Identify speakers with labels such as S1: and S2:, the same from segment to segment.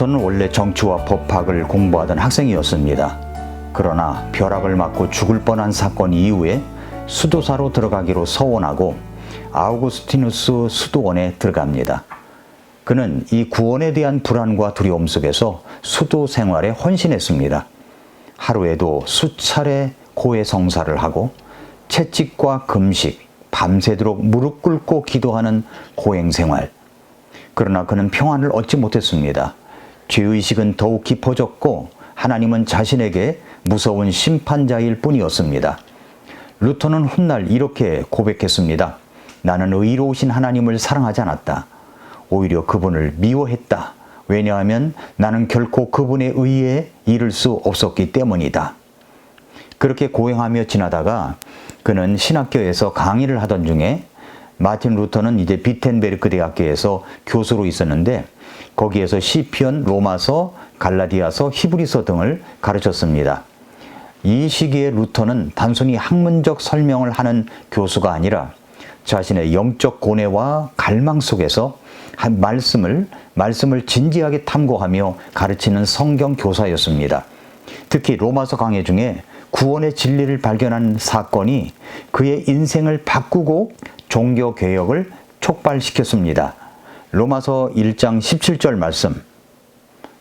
S1: 루터는 원래 정치와 법학을 공부하던 학생이었습니다. 그러나 벼락을 맞고 죽을 뻔한 사건 이후에 수도사로 들어가기로 서원하고 아우구스티누스 수도원에 들어갑니다. 그는 이 구원에 대한 불안과 두려움 속에서 수도 생활에 헌신했습니다. 하루에도 수차례 고해 성사를 하고 채찍과 금식, 밤새도록 무릎 꿇고 기도하는 고행 생활. 그러나 그는 평안을 얻지 못했습니다. 죄의식은 더욱 깊어졌고 하나님은 자신에게 무서운 심판자일 뿐이었습니다. 루터는 훗날 이렇게 고백했습니다. 나는 의로우신 하나님을 사랑하지 않았다. 오히려 그분을 미워했다. 왜냐하면 나는 결코 그분의 의에 이를 수 없었기 때문이다. 그렇게 고행하며 지나다가 그는 신학교에서 강의를 하던 중에 마틴 루터는 이제 비텐베르크 대학교에서 교수로 있었는데 거기에서 시편, 로마서, 갈라디아서, 히브리서 등을 가르쳤습니다. 이 시기에 루터는 단순히 학문적 설명을 하는 교수가 아니라 자신의 영적 고뇌와 갈망 속에서 한 말씀을 말씀을 진지하게 탐구하며 가르치는 성경 교사였습니다. 특히 로마서 강해 중에 구원의 진리를 발견한 사건이 그의 인생을 바꾸고 종교 개혁을 촉발시켰습니다. 로마서 1장 17절 말씀.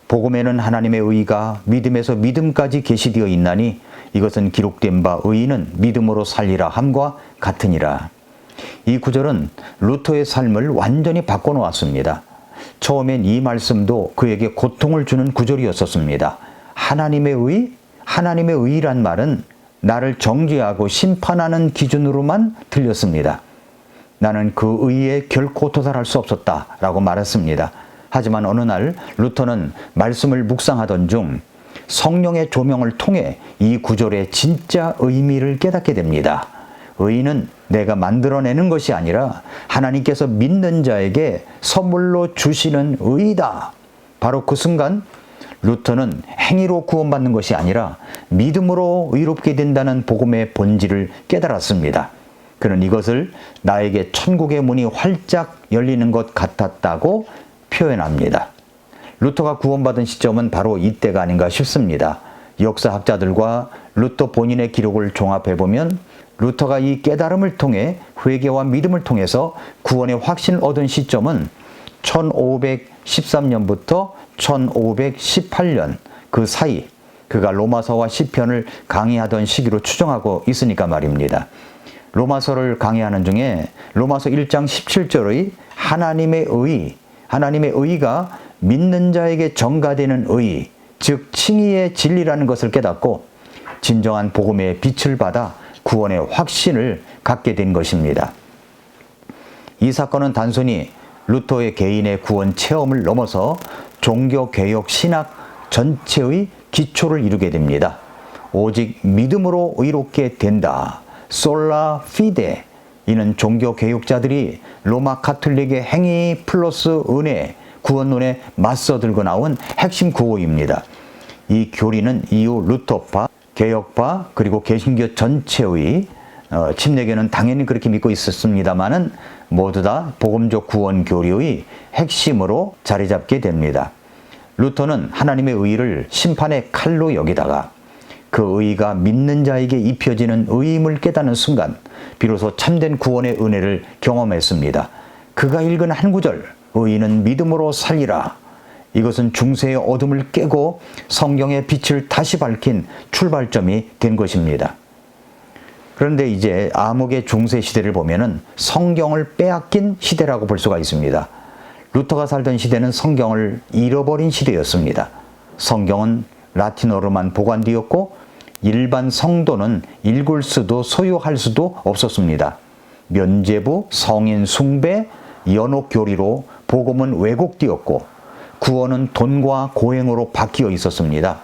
S1: 복음에는 하나님의 의가 믿음에서 믿음까지 계시되어 있나니 이것은 기록된 바 의인은 믿음으로 살리라 함과 같으니라. 이 구절은 루터의 삶을 완전히 바꿔놓았습니다. 처음엔 이 말씀도 그에게 고통을 주는 구절이었었습니다. 하나님의 의, 하나님의 의란 말은 나를 정죄하고 심판하는 기준으로만 들렸습니다. 나는 그 의에 결코 도달할 수 없었다 라고 말했습니다. 하지만 어느 날 루터는 말씀을 묵상하던 중 성령의 조명을 통해 이 구절의 진짜 의미를 깨닫게 됩니다. 의는 내가 만들어내는 것이 아니라 하나님께서 믿는 자에게 선물로 주시는 의다. 바로 그 순간 루터는 행위로 구원받는 것이 아니라 믿음으로 의롭게 된다는 복음의 본질을 깨달았습니다. 그는 이것을 나에게 천국의 문이 활짝 열리는 것 같았다고 표현합니다. 루터가 구원받은 시점은 바로 이때가 아닌가 싶습니다. 역사학자들과 루터 본인의 기록을 종합해보면 루터가 이 깨달음을 통해 회개와 믿음을 통해서 구원의 확신을 얻은 시점은 1513년부터 1518년 그 사이 그가 로마서와 시편을 강의하던 시기로 추정하고 있으니까 말입니다. 로마서를 강의하는 중에 로마서 1장 17절의 하나님의 의, 하나님의 의가 믿는 자에게 전가되는 의, 즉 칭의의 진리라는 것을 깨닫고 진정한 복음의 빛을 받아 구원의 확신을 갖게 된 것입니다. 이 사건은 단순히 루터의 개인의 구원 체험을 넘어서 종교 개혁 신학 전체의 기초를 이루게 됩니다. 오직 믿음으로 의롭게 된다. 솔라 피데 이는 종교 개혁자들이 로마 카톨릭의 행위 플러스 은혜 구원론에 맞서 들고 나온 핵심 구호입니다. 이 교리는 이후 루터파, 개혁파 그리고 개신교 전체의 어, 침례교는 당연히 그렇게 믿고 있었습니다만은 모두 다 복음적 구원 교리의 핵심으로 자리 잡게 됩니다. 루터는 하나님의 의를 심판의 칼로 여기다가 그 의가 믿는 자에게 입혀지는 의임을 깨닫는 순간 비로소 참된 구원의 은혜를 경험했습니다. 그가 읽은 한 구절 의인은 믿음으로 살리라 이것은 중세의 어둠을 깨고 성경의 빛을 다시 밝힌 출발점이 된 것입니다. 그런데 이제 암흑의 중세 시대를 보면은 성경을 빼앗긴 시대라고 볼 수가 있습니다. 루터가 살던 시대는 성경을 잃어버린 시대였습니다. 성경은 라틴어로만 보관되었고 일반 성도는 읽을 수도 소유할 수도 없었습니다. 면제부, 성인 숭배, 연옥 교리로 복음은 왜곡되었고 구원은 돈과 고행으로 바뀌어 있었습니다.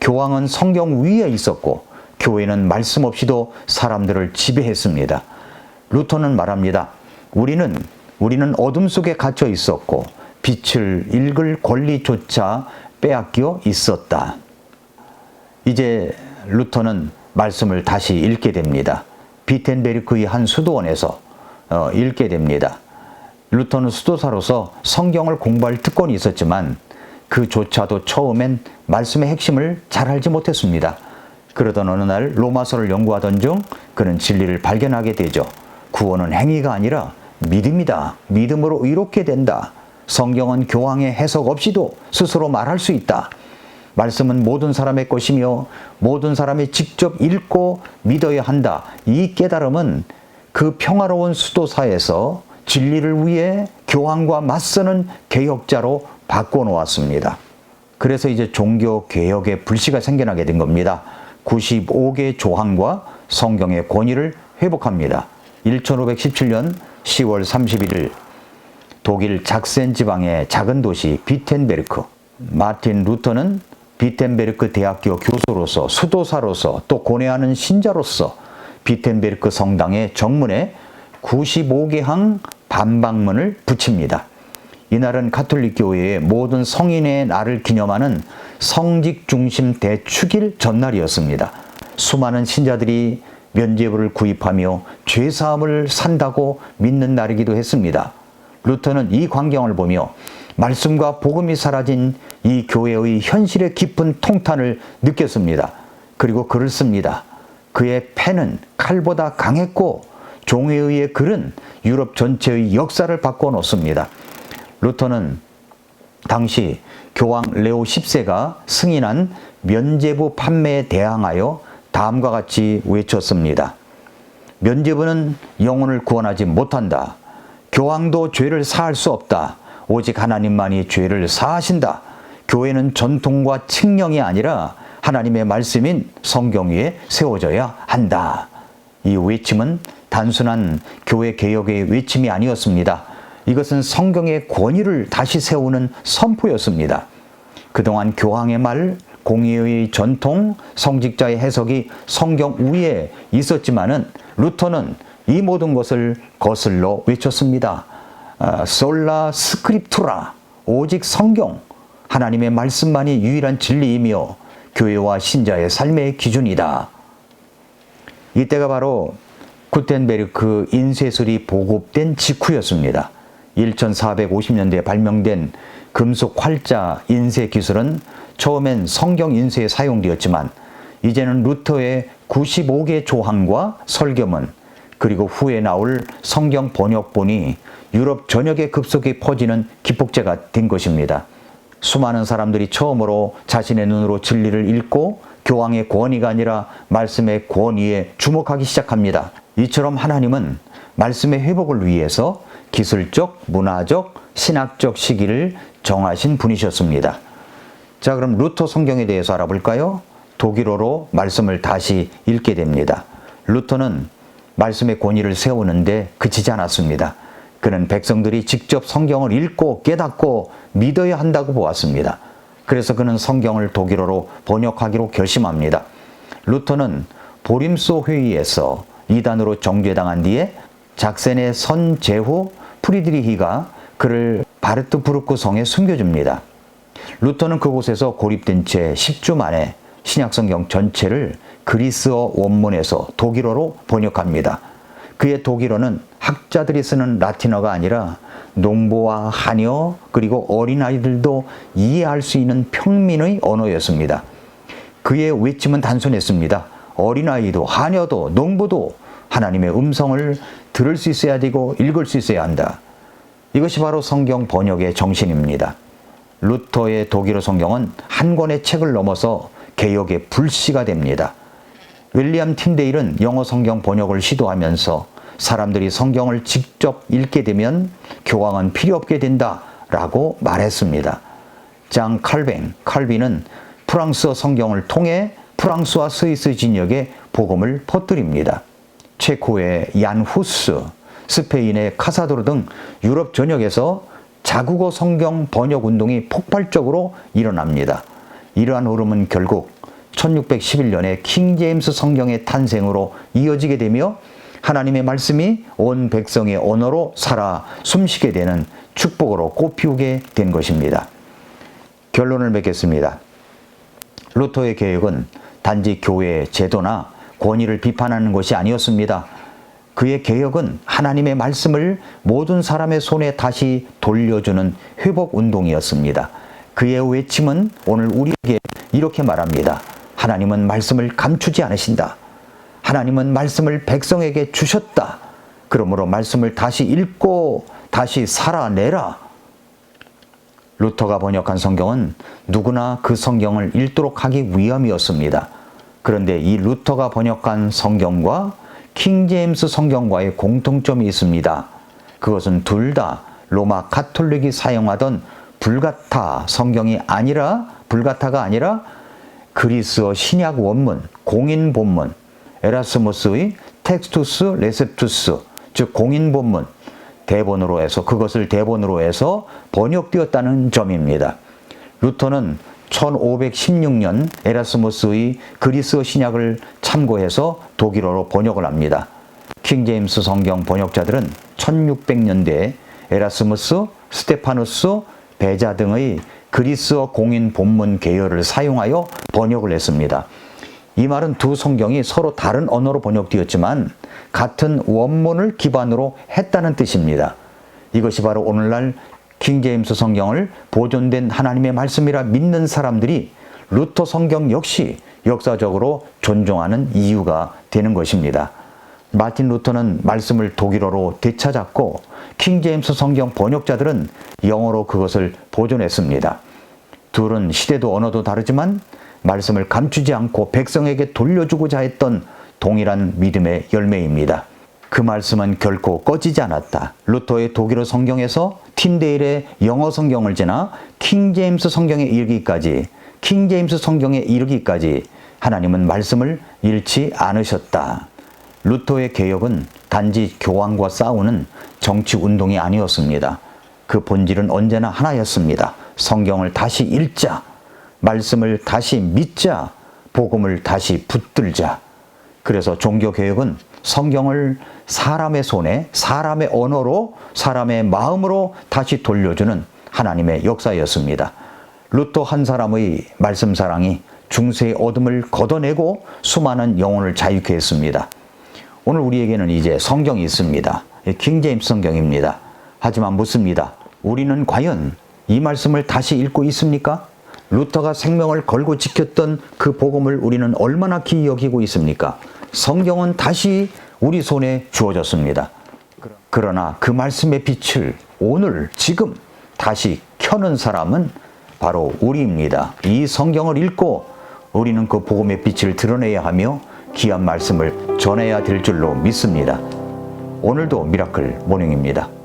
S1: 교황은 성경 위에 있었고 교회는 말씀 없이도 사람들을 지배했습니다. 루터는 말합니다. 우리는 우리는 어둠 속에 갇혀 있었고 빛을 읽을 권리조차 빼앗겨 있었다. 이제 루터는 말씀을 다시 읽게 됩니다. 비텐베르크의 한 수도원에서 어, 읽게 됩니다. 루터는 수도사로서 성경을 공부할 특권이 있었지만 그조차도 처음엔 말씀의 핵심을 잘 알지 못했습니다. 그러던 어느 날 로마서를 연구하던 중 그는 진리를 발견하게 되죠. 구원은 행위가 아니라 믿음이다. 믿음으로 이롭게 된다. 성경은 교황의 해석 없이도 스스로 말할 수 있다. 말씀은 모든 사람의 것이며 모든 사람이 직접 읽고 믿어야 한다. 이 깨달음은 그 평화로운 수도사에서 진리를 위해 교황과 맞서는 개혁자로 바꿔놓았습니다. 그래서 이제 종교 개혁의 불씨가 생겨나게 된 겁니다. 95개 조항과 성경의 권위를 회복합니다. 1517년 10월 31일 독일 작센 지방의 작은 도시 비텐베르크 마틴 루터는 비텐베르크 대학교 교수로서 수도사로서 또 고뇌하는 신자로서 비텐베르크 성당의 정문에 95개 항 반박문을 붙입니다. 이날은 가톨릭 교회의 모든 성인의 날을 기념하는 성직 중심 대축일 전날이었습니다. 수많은 신자들이 면죄부를 구입하며 죄사함을 산다고 믿는 날이기도 했습니다. 루터는 이 광경을 보며 말씀과 복음이 사라진 이 교회의 현실의 깊은 통탄을 느꼈습니다. 그리고 글을 씁니다. 그의 펜은 칼보다 강했고 종에 의해 글은 유럽 전체의 역사를 바꿔 놓습니다. 루터는 당시 교황 레오 10세가 승인한 면제부 판매에 대항하여 다음과 같이 외쳤습니다. 면제부는 영혼을 구원하지 못한다. 교황도 죄를 사할 수 없다. 오직 하나님만이 죄를 사하신다. 교회는 전통과 칙령이 아니라 하나님의 말씀인 성경 위에 세워져야 한다. 이 외침은 단순한 교회 개혁의 외침이 아니었습니다. 이것은 성경의 권위를 다시 세우는 선포였습니다. 그동안 교황의 말, 공의의 전통, 성직자의 해석이 성경 위에 있었지만은 루터는 이 모든 것을 거슬러 외쳤습니다. 아, 솔라 스크립투라 오직 성경 하나님의 말씀만이 유일한 진리이며 교회와 신자의 삶의 기준이다. 이때가 바로 구텐베르크 인쇄술이 보급된 직후였습니다. 1450년대에 발명된 금속 활자 인쇄 기술은 처음엔 성경 인쇄에 사용되었지만 이제는 루터의 95개 조항과 설교문 그리고 후에 나올 성경 번역본이 유럽 전역에 급속히 퍼지는 기폭제가 된 것입니다. 수많은 사람들이 처음으로 자신의 눈으로 진리를 읽고 교황의 권위가 아니라 말씀의 권위에 주목하기 시작합니다. 이처럼 하나님은 말씀의 회복을 위해서 기술적, 문화적, 신학적 시기를 정하신 분이셨습니다. 자, 그럼 루터 성경에 대해서 알아볼까요? 독일어로 말씀을 다시 읽게 됩니다. 루터는 말씀의 권위를 세우는데 그치지 않았습니다. 그는 백성들이 직접 성경을 읽고 깨닫고 믿어야 한다고 보았습니다. 그래서 그는 성경을 독일어로 번역하기로 결심합니다. 루터는 보림소 회의에서 이단으로 정죄당한 뒤에 작센의 선제후 프리드리히가 그를 바르트부르크 성에 숨겨줍니다. 루터는 그곳에서 고립된 채 10주 만에 신약성경 전체를 그리스어 원문에서 독일어로 번역합니다. 그의 독일어는 학자들이 쓰는 라틴어가 아니라 농부와 하녀 그리고 어린아이들도 이해할 수 있는 평민의 언어였습니다. 그의 외침은 단순했습니다. 어린아이도 하녀도 농부도 하나님의 음성을 들을 수 있어야 되고 읽을 수 있어야 한다. 이것이 바로 성경 번역의 정신입니다. 루터의 독일어 성경은 한 권의 책을 넘어서 개혁의 불씨가 됩니다. 윌리엄 틴데일은 영어 성경 번역을 시도하면서 사람들이 성경을 직접 읽게 되면 교황은 필요 없게 된다 라고 말했습니다. 장 칼뱅, 칼빈은 프랑스어 성경을 통해 프랑스와 스위스 진역에 복음을 퍼뜨립니다. 체코의 얀 후스, 스페인의 카사도르 등 유럽 전역에서 자국어 성경 번역 운동이 폭발적으로 일어납니다. 이러한 흐름은 결국 1611년에 킹 제임스 성경의 탄생으로 이어지게 되며 하나님의 말씀이 온 백성의 언어로 살아 숨쉬게 되는 축복으로 꽃피우게 된 것입니다. 결론을 맺겠습니다. 루터의 계획은 단지 교회의 제도나 권위를 비판하는 것이 아니었습니다. 그의 개혁은 하나님의 말씀을 모든 사람의 손에 다시 돌려주는 회복 운동이었습니다. 그의 외침은 오늘 우리에게 이렇게 말합니다. 하나님은 말씀을 감추지 않으신다. 하나님은 말씀을 백성에게 주셨다. 그러므로 말씀을 다시 읽고 다시 살아내라. 루터가 번역한 성경은 누구나 그 성경을 읽도록 하기 위함이었습니다. 그런데 이 루터가 번역한 성경과 킹 제임스 성경과의 공통점이 있습니다. 그것은 둘 다 로마 카톨릭이 사용하던 불가타 성경이 아니라 불가타가 아니라 그리스어 신약 원문 공인 본문 에라스무스의 텍스투스 레셉투스 즉 공인 본문 대본으로 해서 그것을 대본으로 해서 번역되었다는 점입니다. 루터는 1516년 에라스무스의 그리스어 신약을 참고해서 독일어로 번역을 합니다. 킹제임스 성경 번역자들은 1600년대에 에라스무스, 스테파누스, 베자 등의 그리스어 공인 본문 계열을 사용하여 번역을 했습니다. 이 말은 두 성경이 서로 다른 언어로 번역되었지만 같은 원문을 기반으로 했다는 뜻입니다. 이것이 바로 오늘날 킹제임스 성경을 보존된 하나님의 말씀이라 믿는 사람들이 루터 성경 역시 역사적으로 존중하는 이유가 되는 것입니다. 마틴 루터는 말씀을 독일어로 되찾았고 킹 제임스 성경 번역자들은 영어로 그것을 보존했습니다. 둘은 시대도 언어도 다르지만 말씀을 감추지 않고 백성에게 돌려주고자 했던 동일한 믿음의 열매입니다. 그 말씀은 결코 꺼지지 않았다. 루터의 독일어 성경에서 틴데일의 영어 성경을 지나 킹제임스 성경에 이르기까지 킹제임스 성경에 이르기까지 하나님은 말씀을 잃지 않으셨다. 루터의 개혁은 단지 교황과 싸우는 정치 운동이 아니었습니다. 그 본질은 언제나 하나였습니다. 성경을 다시 읽자. 말씀을 다시 믿자. 복음을 다시 붙들자. 그래서 종교 개혁은 성경을 사람의 손에, 사람의 언어로, 사람의 마음으로 다시 돌려주는 하나님의 역사였습니다. 루터 한 사람의 말씀 사랑이 중세의 어둠을 걷어내고 수많은 영혼을 자유케 했습니다. 오늘 우리에게는 이제 성경이 있습니다. 킹제임스 성경입니다. 하지만 묻습니다. 우리는 과연 이 말씀을 다시 읽고 있습니까? 루터가 생명을 걸고 지켰던 그 복음을 우리는 얼마나 기이 여기고 있습니까? 성경은 다시 우리 손에 주어졌습니다. 그러나 그 말씀의 빛을 오늘 지금 다시 켜는 사람은 바로 우리입니다. 이 성경을 읽고 우리는 그 복음의 빛을 드러내야 하며 귀한 말씀을 전해야 될 줄로 믿습니다. 오늘도 미라클 모닝입니다.